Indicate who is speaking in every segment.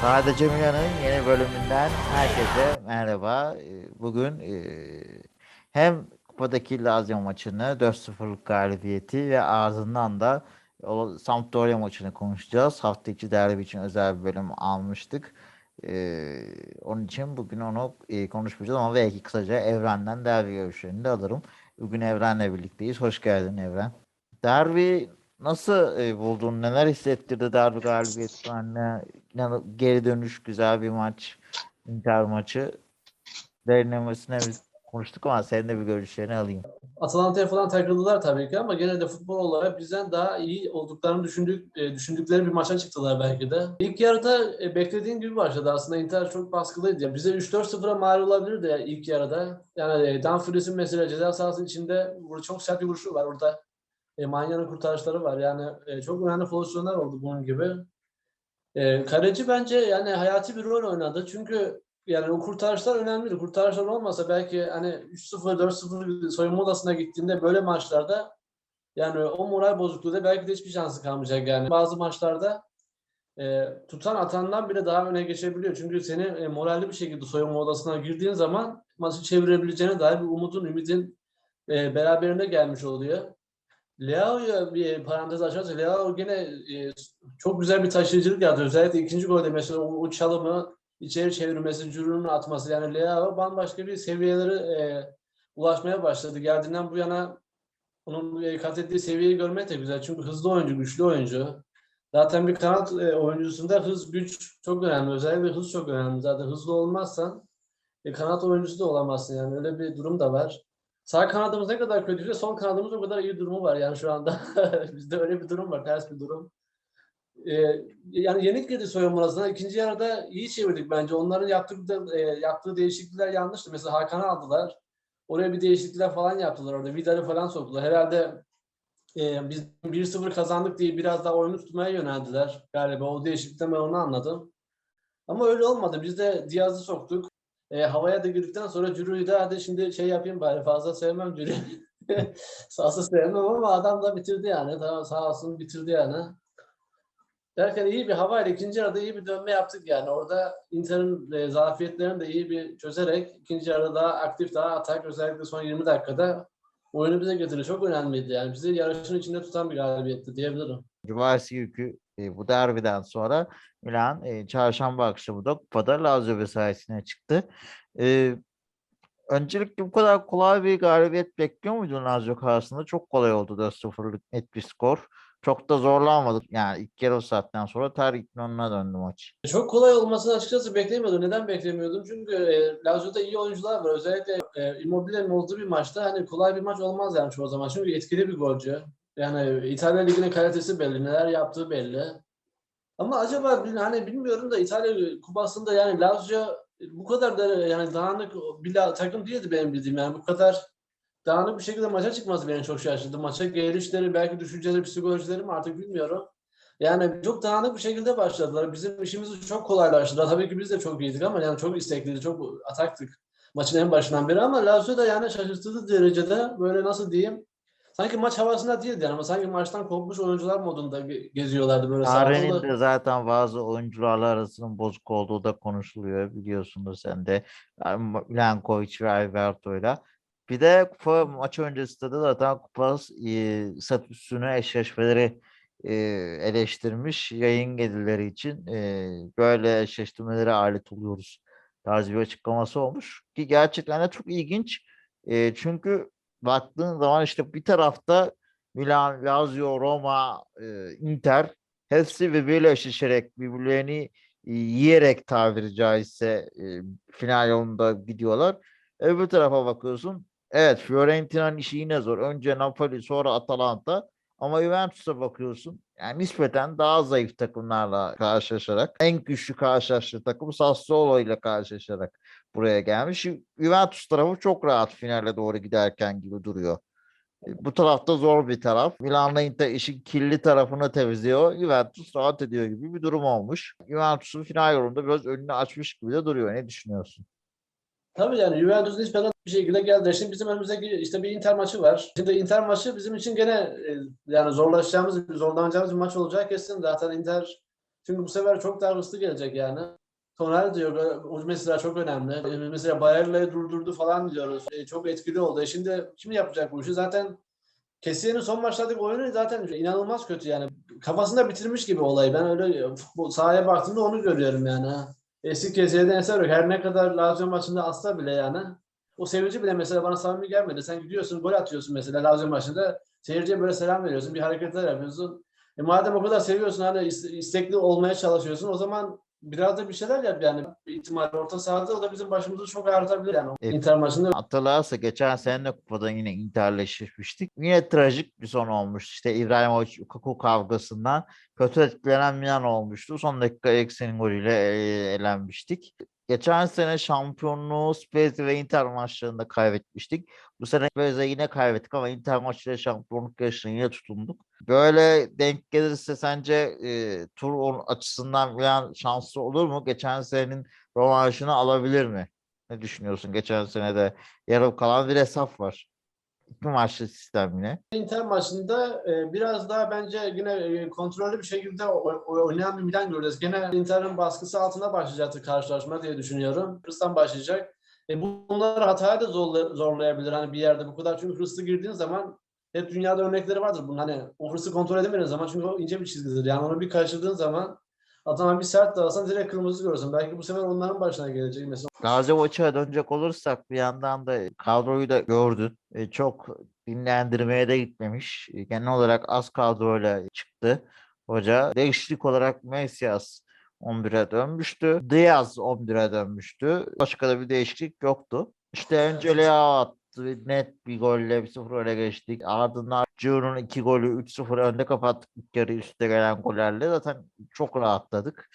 Speaker 1: Sadece Milan'ın yeni bölümünden herkese merhaba. Ee, Bugün e, hem kupadaki Lazio maçını 4-0'lık galibiyeti ve ardından da Sampdoria maçını konuşacağız. Hafta içi derbi için özel bir bölüm almıştık. Ee, onun için bugün onu e, konuşmayacağız ama belki kısaca Evren'den derbi görüşlerini de alırım. Bugün Evren'le birlikteyiz. Hoş geldin Evren. Derbi nasıl e, buldun? Neler hissettirdi derbi galibiyeti anne? İnan- geri dönüş güzel bir maç. Inter maçı. Derinlemesine biz konuştuk ama senin de bir görüşlerini alayım.
Speaker 2: Atalanta'ya falan takıldılar tabii ki ama gene de futbol olarak bizden daha iyi olduklarını düşündük, e, düşündükleri bir maça çıktılar belki de. İlk yarıda e, beklediğim gibi başladı aslında. Inter çok baskılıydı. Yani bize 3-4-0'a mal olabilirdi ya ilk yarıda. Yani e, Dumfries'in mesela ceza sahası içinde burada çok sert bir vuruşu var. Orada e, Manya'nın kurtarışları var. Yani e, çok önemli pozisyonlar oldu bunun gibi. E, kaleci bence yani hayati bir rol oynadı. Çünkü yani o kurtarışlar önemliydi. Kurtarışlar olmasa belki hani 3-0, 4-0 soyunma odasına gittiğinde böyle maçlarda yani o moral bozukluğu da belki de hiçbir şansı kalmayacak yani. Bazı maçlarda e, tutan atandan bile daha öne geçebiliyor. Çünkü seni e, moralli bir şekilde soyunma odasına girdiğin zaman maçı çevirebileceğine dair bir umudun, ümidin e, beraberinde gelmiş oluyor. Leao'ya bir parantez açarsa Leao gene e, çok güzel bir taşıyıcılık yaptı. Özellikle ikinci golde mesela o, o çalımı içeri çevirmesi, cürünü atması yani Leao bambaşka bir seviyelere e, ulaşmaya başladı. Geldiğinden bu yana onun e, kat ettiği seviyeyi görmek de güzel. Çünkü hızlı oyuncu, güçlü oyuncu. Zaten bir kanat e, oyuncusunda hız, güç çok önemli. Özellikle hız çok önemli. Zaten hızlı olmazsan e, kanat oyuncusu da olamazsın yani. Öyle bir durum da var. Sağ kanadımız ne kadar kötüyse son kanadımız o kadar iyi durumu var yani şu anda. Bizde öyle bir durum var, ters bir durum. Ee, yani yenik girdi soyunma odasına. İkinci yarıda iyi çevirdik bence. Onların yaptığı, e, yaptığı değişiklikler yanlıştı. Mesela Hakan'ı aldılar. Oraya bir değişiklikler falan yaptılar orada. Vidal'i falan soktular. Herhalde e, biz 1-0 kazandık diye biraz daha oyunu tutmaya yöneldiler. Galiba o değişiklikten ben onu anladım. Ama öyle olmadı. Biz de Diaz'ı soktuk. E, havaya da girdikten sonra Cürü'yü de hadi şimdi şey yapayım bari fazla sevmem Cürü'yü. Sahası sevmem ama adam da bitirdi yani. Tamam sağ olsun bitirdi yani. Derken iyi bir havayla ikinci yarıda iyi bir dönme yaptık yani. Orada Inter'in e, zafiyetlerini de iyi bir çözerek ikinci yarıda daha aktif, daha atak özellikle son 20 dakikada oyunu bize getirdi. Çok önemliydi yani. Bizi yarışın içinde tutan bir galibiyetti diyebilirim.
Speaker 1: Cumartesi günkü e, bu derbiden sonra Milan e, çarşamba akşamı da kupada Lazio vesairesine çıktı. E, öncelikle bu kadar kolay bir galibiyet bekliyor muydun Lazio karşısında? Çok kolay oldu 4-0'lık net bir skor. Çok da zorlanmadık. Yani ilk yarı saatten sonra Tarık'ın önüne döndü maç.
Speaker 2: Çok kolay olmasını açıkçası beklemiyordum. Neden beklemiyordum? Çünkü e, Lazio'da iyi oyuncular var. Özellikle e, Immobile'nin olduğu bir maçta hani kolay bir maç olmaz yani çoğu zaman. Çünkü etkili bir golcü. Yani İtalya Ligi'nin kalitesi belli. Neler yaptığı belli. Ama acaba hani bilmiyorum da İtalya kupasında yani Lazio bu kadar da yani dağınık bir takım değildi benim bildiğim. Yani bu kadar dağınık bir şekilde maça çıkması beni çok şaşırdı. Maça gelişleri, belki düşünceleri, psikolojileri mi artık bilmiyorum. Yani çok dağınık bir şekilde başladılar. Bizim işimizi çok kolaylaştırdılar. Tabii ki biz de çok iyiydik ama yani çok istekliydi, çok ataktık maçın en başından beri ama Lazio da yani şaşırtıcı derecede böyle nasıl diyeyim sanki maç havasında değildi yani ama sanki maçtan kopmuş oyuncular modunda ge- geziyorlardı böyle sahada.
Speaker 1: de zaten bazı oyuncularla arasının bozuk olduğu da konuşuluyor biliyorsundur sen de. Milankovic ve Alberto'yla. Bir de kupa maçı öncesinde de zaten kupa e, statüsünü eşleşmeleri e, eleştirmiş yayın gelirleri için e, böyle eşleştirmelere alet oluyoruz tarzı bir açıklaması olmuş ki gerçekten de çok ilginç. E, çünkü baktığın zaman işte bir tarafta Milan, Lazio, Roma, e, Inter hepsi birbiriyle eşleşerek birbirlerini e, yiyerek tabiri caizse e, final yolunda gidiyorlar. Öbür tarafa bakıyorsun. Evet Fiorentina'nın işi yine zor. Önce Napoli sonra Atalanta. Ama Juventus'a bakıyorsun. Yani nispeten daha zayıf takımlarla karşılaşarak en güçlü karşılaştığı takım Sassuolo ile karşılaşarak buraya gelmiş. Juventus tarafı çok rahat finale doğru giderken gibi duruyor. E, Bu tarafta zor bir taraf. Milan'la Inter işin kirli tarafını temizliyor. Juventus rahat ediyor gibi bir durum olmuş. Juventus'un final yolunda biraz önünü açmış gibi de duruyor. Ne düşünüyorsun?
Speaker 2: Tabii yani Juventus nispeten bir şekilde geldi. Şimdi bizim önümüzdeki işte bir Inter maçı var. Şimdi Inter maçı bizim için gene e, yani zorlaşacağımız, zorlanacağımız bir maç olacak kesin. Zaten Inter Çünkü bu sefer çok daha hırslı gelecek yani. Tonali diyor o mesela çok önemli. E, Mesela Bayer'le durdurdu falan diyoruz. E, çok etkili oldu. E şimdi kim yapacak bu işi? Zaten Kessiye'nin son maçlardaki oyunu zaten inanılmaz kötü yani. Kafasında bitirmiş gibi olayı. Ben öyle futbol sahaya baktığımda onu görüyorum yani. Eski Kessiye'den eser yok. Her ne kadar Lazio maçında atsa bile yani. O sevinci bile mesela bana samimi gelmedi. Sen gidiyorsun gol atıyorsun mesela Lazio maçında. Seyirciye böyle selam veriyorsun. Bir hareketler yapıyorsun. E madem o kadar seviyorsun hani is- istekli olmaya çalışıyorsun o zaman biraz da bir şeyler yap yani. İhtimal orta sahada o da bizim başımızı çok ağrıtabilir yani.
Speaker 1: Evet.
Speaker 2: Inter maçında
Speaker 1: Hatırlarsa geçen sene de kupada yine Inter'leşmiştik. Yine trajik bir son olmuş. İşte İbrahimovic Lukaku kavgasından kötü etkilenen Milan olmuştu. Son dakika Eriksen'in golüyle e, elenmiştik. Geçen sene şampiyonluğu Spezia ve Inter maçlarında kaybetmiştik. Bu sene Spezia yine kaybettik ama Inter maçıyla şampiyonluk yarışına yine tutunduk. Böyle denk gelirse sence e, tur on- açısından Milan şanslı olur mu? Geçen senenin rövanşını alabilir mi? Ne düşünüyorsun? Geçen sene de yarım kalan bir hesap var. Maçlı sistem yine.
Speaker 2: Inter maçında e, biraz daha bence yine e, kontrollü bir şekilde oynayan bir Milan göreceğiz. Gene Inter'in baskısı altında başlayacaktır karşılaşma diye düşünüyorum. Hırstan başlayacak. E, bunları hataya da zorla- zorlayabilir hani bir yerde bu kadar. Çünkü hırslı girdiğin zaman hep dünyada örnekleri vardır bunun. Hani o hırsı kontrol edemediğin zaman çünkü o ince bir çizgidir. Yani onu bir kaçırdığın zaman adama bir sert dağılsan direkt kırmızı görürsün. Belki bu sefer onların başına gelecek mesela.
Speaker 1: Gazi Maç'a dönecek olursak bir yandan da kadroyu da gördün. E, çok dinlendirmeye de gitmemiş. E, genel olarak az kadroyla çıktı hoca. Değişiklik olarak Mesias 11'e dönmüştü. Diaz 11'e dönmüştü. Başka da bir değişiklik yoktu. İşte Leao attı. Net bir golle 1-0 öne geçtik. Ardından Cio'nun iki golü 3-0 önde kapattık ilk yarı üstte gelen gollerle. Zaten çok rahatladık.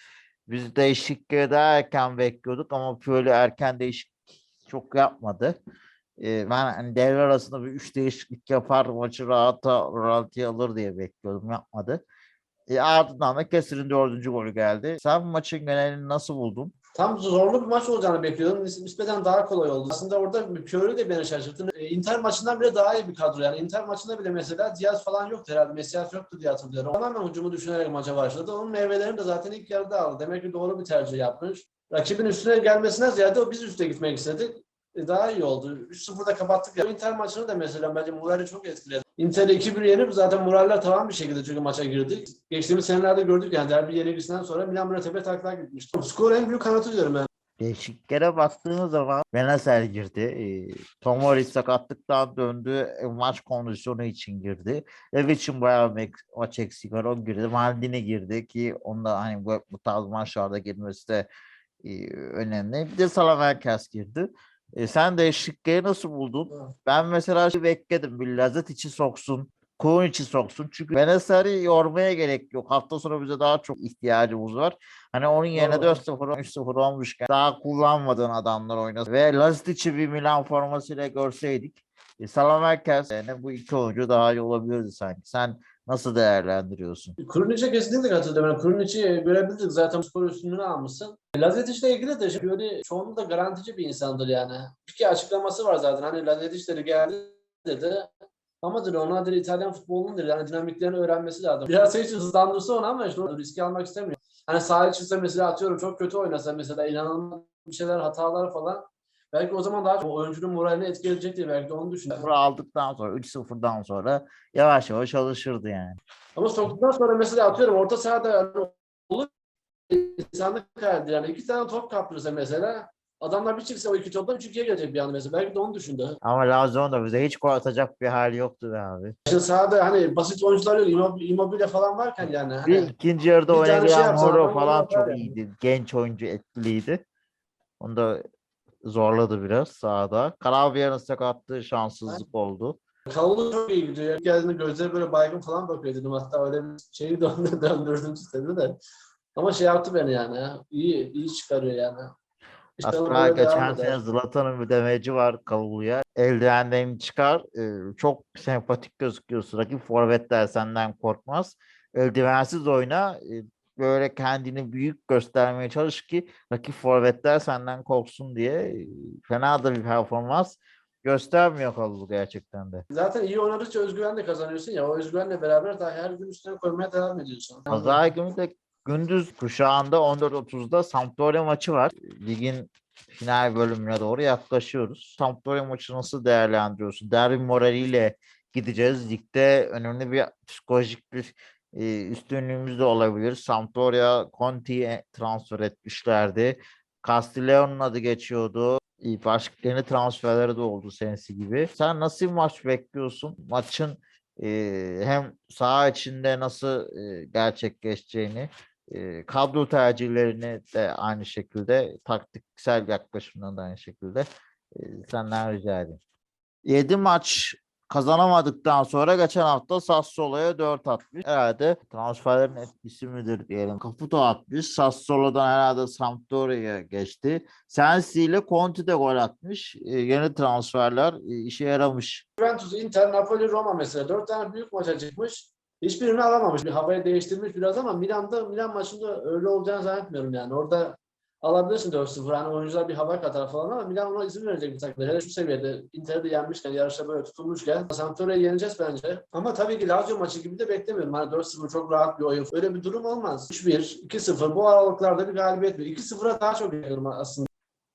Speaker 1: Biz değişikliği daha erken bekliyorduk ama Pioli erken değişiklik çok yapmadı. Ee, ben hani devre arasında bir üç değişiklik yapar maçı rahata rahatlığa alır diye bekliyordum. Yapmadı. E, ardından da Kesir'in dördüncü golü geldi. Sen maçın genelini nasıl buldun?
Speaker 2: Tam zorlu bir maç olacağını bekliyordum. Nis- Nispeten daha kolay oldu. Aslında orada Pioli de beni şaşırttı. E, Inter maçından bile daha iyi bir kadro. Yani Inter maçında bile mesela Diaz falan yoktu herhalde. Mesias yoktu diye hatırlıyorum. Tamamen hücumu düşünerek maça başladı. Onun meyvelerini de zaten ilk yarıda aldı. Demek ki doğru bir tercih yapmış. Rakibin üstüne gelmesine ziyade biz üste gitmek istedik. E, daha iyi oldu. 3-0'da kapattık. Ya. Inter maçını da mesela bence Mural'i çok etkiledi. Inter'i 2-1 yenip zaten moraller tamam bir şekilde çünkü maça girdik. Geçtiğimiz senelerde gördük yani derbi yenilgisinden sonra Milan böyle tepe taklak gitmişti. Skor en büyük kanatı diyorum ben.
Speaker 1: Değişikliklere baktığınız zaman Benacer girdi. E, Tomori sakatlıktan döndü. E, maç kondisyonu için girdi. Ev için bayağı mek- maç eksik var. O girdi. Maldini girdi ki onda hani bu, bu tarz maçlarda girmesi de önemli. Bir de Salaverkas girdi. E, sen değişiklikleri nasıl buldun?
Speaker 2: Evet.
Speaker 1: Ben mesela şey bekledim. Bir Lazet içi soksun. Kuğun içi soksun. Çünkü Benacer'i yormaya gerek yok. Hafta sonu bize daha çok ihtiyacımız var. Hani onun yerine
Speaker 2: Doğru.
Speaker 1: 4-0, 3-0 olmuşken daha kullanmadığın adamlar oynasın. Ve Lazic'i bir Milan formasıyla görseydik e, Salamerkas yani bu iki oyuncu daha iyi olabilirdi sanki. Sen nasıl değerlendiriyorsun?
Speaker 2: Kuruniç'e kesinlikle katılıyorum. Yani Kuruniç'i görebildik zaten skor üstünlüğünü almışsın. Lazetic'le ilgili de böyle çoğunlukla garantici bir insandır yani. Bir açıklaması var zaten. Hani Lazetic geldi dedi. Ama dedi ona dedi İtalyan futbolunun dedi yani dinamiklerini öğrenmesi lazım. Biraz şey için hızlandırsa onu ama işte riski almak istemiyor. Hani sahaya çıksa mesela atıyorum çok kötü oynasa mesela inanılmaz bir şeyler hatalar falan. Belki o zaman daha çok oyuncunun moralini etkileyecek diye belki de onu düşünüyorum.
Speaker 1: 0 aldıktan sonra 3-0'dan sonra yavaş yavaş alışırdı yani.
Speaker 2: Ama soktuktan sonra mesela atıyorum orta sahada yani olur insanlık kaydı yani iki tane top kaptırırsa mesela adamlar bir çıksa o iki toptan üçüncüye gelecek bir anda mesela. Belki de onu düşündü.
Speaker 1: Ama Lazio'nun da bize hiç gol atacak bir hali yoktu be abi.
Speaker 2: Şimdi sahada hani basit oyuncular yok. Immobile, Immobile falan varken yani. Hani,
Speaker 1: Bir ikinci yarıda
Speaker 2: şey
Speaker 1: oynayan
Speaker 2: yapsan
Speaker 1: Moro falan çok
Speaker 2: yani.
Speaker 1: iyiydi. Genç oyuncu etkiliydi. Onu da zorladı biraz sahada. Karabia'nın sakatlığı şanssızlık oldu.
Speaker 2: Kavulu çok iyi gidiyor. Geldiğinde gözleri böyle baygın falan bakıyor dedim. Hatta öyle bir şeyi döndü, döndürdüm istedi de. Ama şey yaptı beni yani. ya. İyi, iyi çıkarıyor yani. İnşallah
Speaker 1: Hatta geçen sene Zlatan'ın bir demeci var Kavulu'ya. Eldivenlerini çıkar. e, çok sempatik gözüküyorsun. Rakip forvetler senden korkmaz. Eldivensiz oyna. Böyle kendini büyük göstermeye çalış ki rakip forvetler senden korksun diye. Fena da bir performans göstermiyor Kavulu gerçekten de.
Speaker 2: Zaten iyi oynadıkça özgüven de kazanıyorsun ya. O özgüvenle beraber daha her gün üstüne koymaya devam ediyorsun.
Speaker 1: Pazar günü de gündüz kuşağında 14.30'da Sampdoria maçı var. Ligin final bölümüne doğru yaklaşıyoruz. Sampdoria maçı nasıl değerlendiriyorsun? Derbi moraliyle gideceğiz. Ligde önemli bir psikolojik bir e, üstünlüğümüz de olabilir. Sampdoria Conti'ye transfer etmişlerdi. Castiglione'un adı geçiyordu. Başka yeni transferleri de oldu sensi gibi. Sen nasıl bir maç bekliyorsun? Maçın e, hem saha içinde nasıl e, gerçekleşeceğini, e, kadro tercihlerini de aynı şekilde, taktiksel yaklaşımdan da aynı şekilde e, senden rica edeyim. 7 maç kazanamadıktan sonra geçen hafta Sassuolo'ya 4 atmış. Herhalde transferlerin etkisi midir diyelim. Caputo atmış. Sassuolo'dan herhalde Sampdoria'ya geçti. Sensi ile Conte de gol atmış. E, yeni transferler e, işe yaramış.
Speaker 2: Juventus, Inter, Napoli, Roma mesela. Dört tane büyük maça çıkmış. Hiçbirini alamamış. Bir havayı değiştirmiş biraz ama Milan'da Milan maçında öyle olacağını zannetmiyorum yani. Orada alabilirsin 4-0. Hani oyuncular bir hava katar falan ama Milan ona izin verecek bir takım. Hele şu seviyede Inter'i de yenmişken, yarışta böyle tutulmuşken Sampdoria'yı yeneceğiz bence. Ama tabii ki Lazio maçı gibi de beklemiyorum. Hani 4-0 çok rahat bir oyun. Öyle bir durum olmaz. 3-1, 2-0 bu aralıklarda bir galibiyet. 2-0'a daha çok yakınım aslında.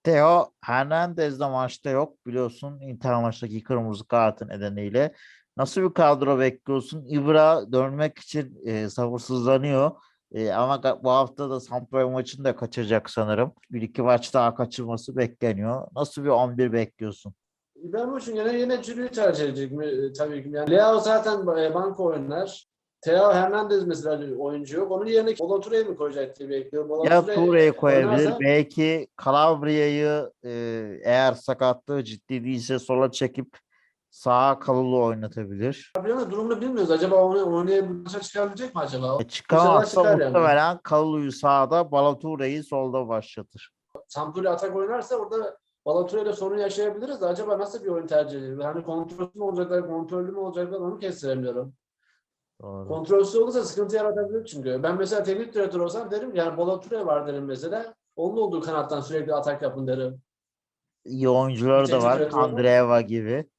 Speaker 1: Theo Hernandez de maçta yok. Biliyorsun Inter maçtaki kırmızı kartı nedeniyle. Nasıl bir kadro bekliyorsun? Ibra dönmek için e, sabırsızlanıyor. E, ama bu hafta da Sampdoria maçını da kaçıracak sanırım. Bir iki maç daha kaçırması bekleniyor. Nasıl bir 11 bekliyorsun?
Speaker 2: İbrahimovic'in gene yine Cürü'yü tercih edecek mi? E, Tabii ki. Yani Leao zaten e, banka oynar. Theo Hernandez mesela oyuncu yok. Onun yerine Bolatura'yı mı koyacak diye bekliyorum.
Speaker 1: Ya
Speaker 2: Bolature
Speaker 1: Toure'yi koyabilir.
Speaker 2: oynarsa-
Speaker 1: Belki Calabria'yı e, eğer sakatlığı ciddi değilse sola çekip sağa Kalulu oynatabilir.
Speaker 2: Fabian'ın durumunu bilmiyoruz. Acaba onu oynayıp maça çıkabilecek mi acaba?
Speaker 1: E, çıkamazsa
Speaker 2: çıkar yani.
Speaker 1: muhtemelen Kalulu'yu sağda, Balature'yi solda başlatır.
Speaker 2: Sampdoria atak oynarsa orada Balatura ile sorun yaşayabiliriz de acaba nasıl bir oyun tercih edilir? Hani kontrollü mü olacaklar, kontrollü mü olacaklar onu kestiremiyorum.
Speaker 1: Doğru.
Speaker 2: Kontrolsüz olursa sıkıntı yaratabilir çünkü. Ben mesela teknik direktör olsam derim yani Balatura var derim mesela. Onun olduğu kanattan sürekli atak yapın derim.
Speaker 1: İyi oyuncuları da var. Andreeva gibi.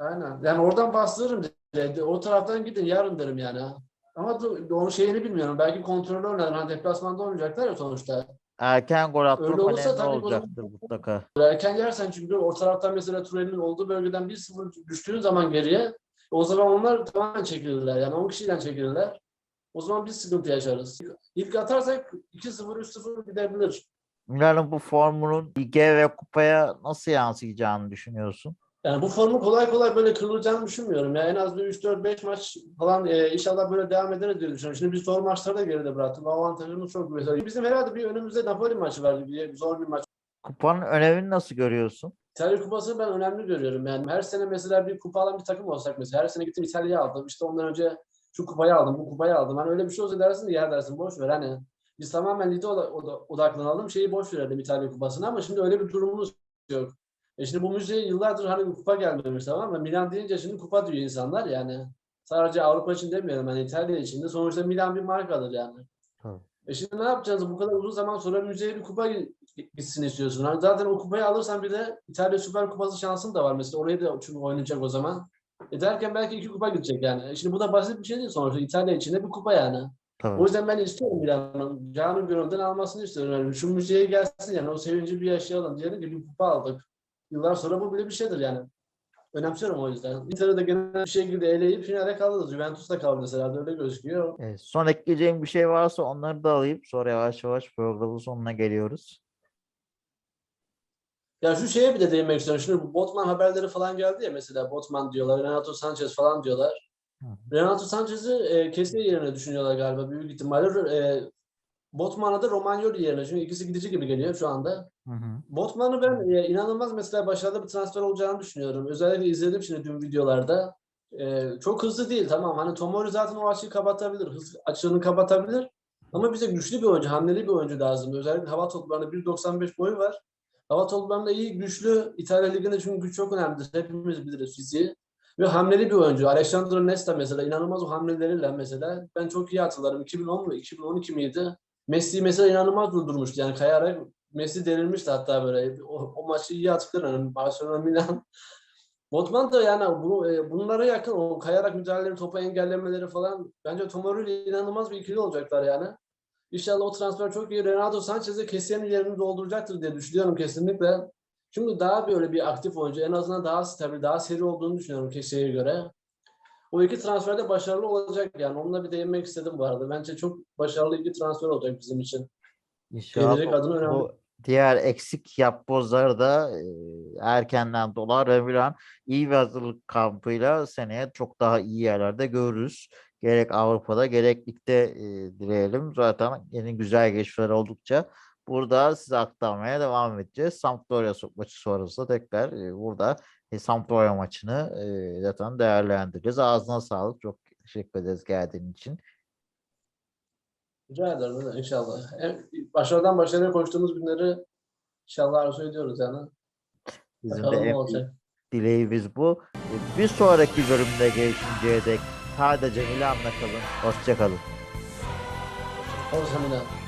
Speaker 2: Aynen. Yani oradan bastırırım. direkt. O taraftan gidin yarın derim yani. Ama onun şeyini bilmiyorum. Belki kontrolü oynar. Hani deplasmanda oynayacaklar ya sonuçta.
Speaker 1: Erken gol atmak
Speaker 2: Öyle olursa
Speaker 1: önemli
Speaker 2: tabii o zaman-
Speaker 1: olacaktır mutlaka.
Speaker 2: Erken yersen çünkü o taraftan mesela Ture'nin olduğu bölgeden 1-0 düştüğün zaman geriye o zaman onlar tamamen çekilirler. Yani 10 kişiyle çekilirler. O zaman biz sıkıntı yaşarız. İlk atarsak 2-0, 3-0 gidebilir.
Speaker 1: Milan'ın bu formunun lige ve kupaya nasıl yansıyacağını düşünüyorsun?
Speaker 2: Yani bu formu kolay kolay böyle kırılacağını düşünmüyorum. Ya en az bir 3-4-5 maç falan e, inşallah böyle devam ederiz diye düşünüyorum. Şimdi biz zor maçları da geride bıraktık. Avantajımız çok güzel. Bizim herhalde bir önümüzde Napoli maçı var. Bir, zor bir maç.
Speaker 1: Kupanın önemini nasıl görüyorsun?
Speaker 2: İtalya kupasını ben önemli görüyorum. Yani her sene mesela bir kupa alan bir takım olsak mesela her sene gittim İtalya'yı aldım. İşte ondan önce şu kupayı aldım, bu kupayı aldım. Hani öyle bir şey olsa dersin de ya dersin boş ver hani. Biz tamamen lige oda- oda- odaklanalım. Şeyi boş verelim İtalya kupasını ama şimdi öyle bir durumumuz yok. E şimdi bu müziğe yıllardır hani bir kupa gelmemiş tamam mı? Milan deyince şimdi kupa diyor insanlar yani. Sadece Avrupa için demiyorum hani İtalya için de. Sonuçta Milan bir markadır yani.
Speaker 1: Tabii.
Speaker 2: E şimdi ne yapacağız? Bu kadar uzun zaman sonra müzeye bir kupa gitsin istiyorsun. Hani zaten o kupayı alırsan bir de İtalya Süper Kupası şansın da var mesela. Orayı da çünkü oynayacak o zaman. E derken belki iki kupa gidecek yani. E şimdi bu da basit bir şey değil sonuçta. İtalya içinde bir kupa yani. O
Speaker 1: Tabii.
Speaker 2: yüzden ben istiyorum Milan'ın canı gönülden almasını istiyorum. Yani şu müziğe gelsin yani o sevinci bir yaşayalım. Diyelim ki bir kupa aldık. Yıllar sonra bu bile bir şeydir yani. Önemsiyorum o yüzden. Inter'de de genel bir şekilde eleyip finale kaldı. Juventus da kaldı mesela öyle gözüküyor.
Speaker 1: Evet, son ekleyeceğim bir şey varsa onları da alayım. Sonra yavaş yavaş programın sonuna geliyoruz.
Speaker 2: Ya şu şeye bir de değinmek istiyorum. Şimdi bu Botman haberleri falan geldi ya mesela Botman diyorlar, Renato Sanchez falan diyorlar.
Speaker 1: Hı.
Speaker 2: Renato Sanchez'i e, kesin yerine düşünüyorlar galiba büyük ihtimalle. E, Botman'a da Romagnoli yerine. Çünkü ikisi gidici gibi geliyor şu anda.
Speaker 1: Hı hı.
Speaker 2: Botman'ı ben e, inanılmaz mesela başarılı bir transfer olacağını düşünüyorum. Özellikle izledim şimdi dün videolarda. E, çok hızlı değil tamam. Hani Tomori zaten o açığı kapatabilir. Hız açığını kapatabilir. Ama bize güçlü bir oyuncu, hamleli bir oyuncu lazım. Özellikle hava toplarında 1.95 boyu var. Hava toplarında iyi, güçlü. İtalya Ligi'nde çünkü güç çok önemlidir. Hepimiz biliriz fiziği. Ve hamleli bir oyuncu. Alessandro Nesta mesela inanılmaz o hamleleriyle mesela. Ben çok iyi hatırlarım. 2010 mu? 2012 miydi? Messi mesela inanılmaz durdurmuştu. Yani kayarak Messi derilmişti hatta böyle. O, o maçı iyi hatırlıyorum. Yani Barcelona Milan. Botman da yani bunu, e, bunlara yakın o kayarak müdahaleleri, topu engellemeleri falan bence Tomori ile inanılmaz bir ikili olacaklar yani. İnşallah o transfer çok iyi. Renato Sanchez de Kessia'nın yerini dolduracaktır diye düşünüyorum kesinlikle. Çünkü daha böyle bir aktif oyuncu. En azından daha stabil, daha seri olduğunu düşünüyorum Kessia'ya göre. O iki transferde başarılı olacak yani. Onunla bir değinmek istedim bu arada. Bence çok başarılı iki transfer olacak bizim için.
Speaker 1: İnşallah
Speaker 2: Gelecek adına önemli.
Speaker 1: bu diğer eksik yapbozları da e, erkenden dolar ve Milan iyi bir hazırlık kampıyla seneye çok daha iyi yerlerde görürüz. Gerek Avrupa'da gerek ligde e, dileyelim. Zaten yeni güzel geçişler oldukça burada size aktarmaya devam edeceğiz. Sampdoria maçı sonrası tekrar e, burada e, Sampdoria maçını e, zaten değerlendireceğiz. Ağzına sağlık. Çok teşekkür ederiz geldiğin için.
Speaker 2: Rica ederim inşallah. Hem başarıdan başarıya koştuğumuz günleri inşallah arzu ediyoruz yani.
Speaker 1: Bizim de
Speaker 2: Bakalım
Speaker 1: en büyük
Speaker 2: olacak.
Speaker 1: dileğimiz bu. E, Bir sonraki bölümde görüşünceye dek sadece Milan'la kalın. Hoşçakalın.
Speaker 2: Milan.